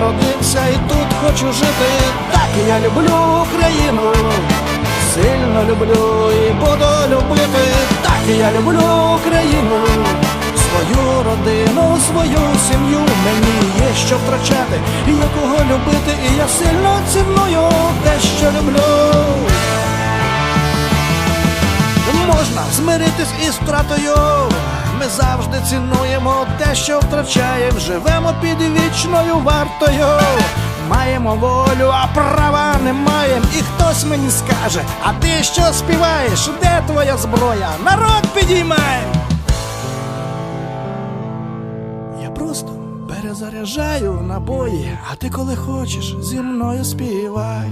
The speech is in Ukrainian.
народився і тут хочу жити. Так я люблю Україну. Сильно люблю і буду любити. Так я люблю Україну. Свою родину, свою сім'ю мені є що втрачати, і є кого любити, і я сильно ціную те, що люблю. Можна змиритись із втратою. Цінуємо те, що втрачаємо, живемо під вічною вартою. Маємо волю, а права не маємо. І хтось мені скаже, а ти що співаєш? Де твоя зброя? Народ підіймай! Я просто перезаряджаю набої, а ти коли хочеш зі мною співай.